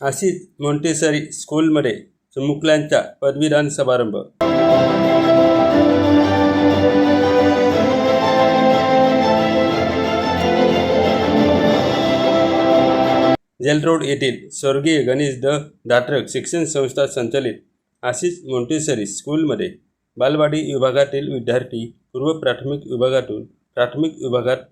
अशीच मोंटेसरी स्कूलमध्ये चिमुकल्यांचा पदवीदान समारंभ. जेलरोड येथील स्वर्गीय गणेश द दात्रक शिक्षण संस्था संचलित आशिष मोंटेसरी स्कूलमध्ये बालवाडी विभागातील विद्यार्थी पूर्व प्राथमिक विभागातून प्राथमिक विभागात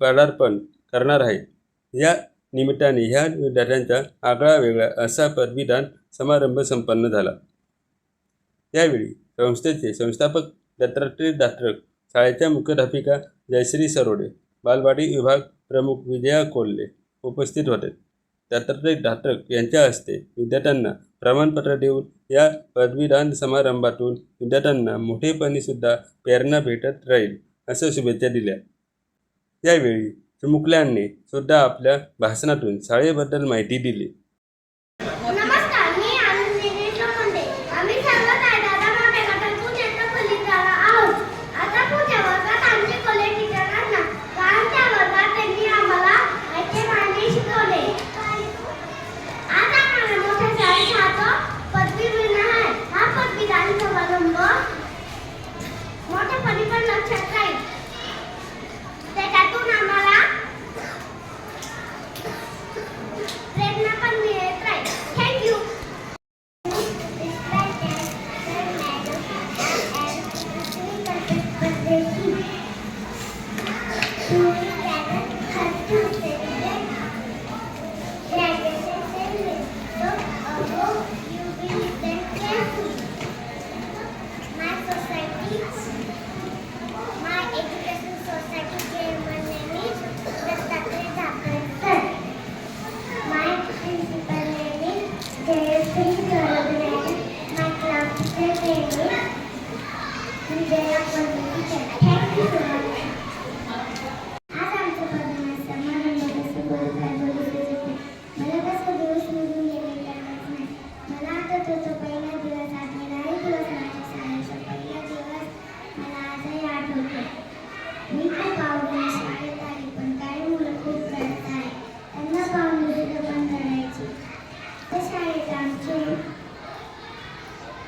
पदार्पण करणार आहेत. या निमित्ताने ह्या विद्यार्थ्यांचा आगळा वेगळा असा पदवीदान समारंभ संपन्न झाला. यावेळी संस्थेचे संस्थापक दत्तात्रय दात्रक शाळेच्या मुख्याध्यापिका जयश्री सरोडे बालवाडी विभाग प्रमुख विजया कोल्हे उपस्थित होते. दत्तात्रय दात्रक यांच्या हस्ते विद्यार्थ्यांना प्रमाणपत्र देऊन या पदवीदान समारंभातून विद्यार्थ्यांना मोठेपणीसुद्धा प्रेरणा भेटत राहील असं शुभेच्छा दिल्या. यावेळी चिमुकल्यांनी सुद्धा आपल्या भाषणातून शाळेबद्दल माहिती दिली.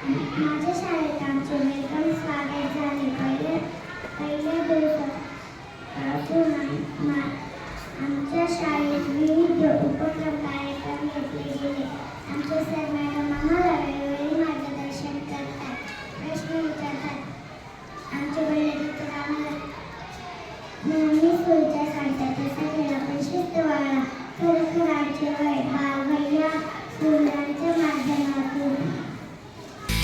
माझ्या शाळेत आमचे वेलकम स्वागत झाले. पहिले पहिल्या दिवसात आमच्या शाळेत विविध उपक्रम कार्यक्रम घेतले गेले. आमचे सर मॅडम आम्हाला वेळोवेळी मार्गदर्शन करतात. प्रश्न विचारतात. आमचे वडील तर आम्हाला नेहमी सोयीच्या सांगतात तसा केलं पण शिस्त वाळा खरोखर आमचे वय बाल भैया स्कूलांच्या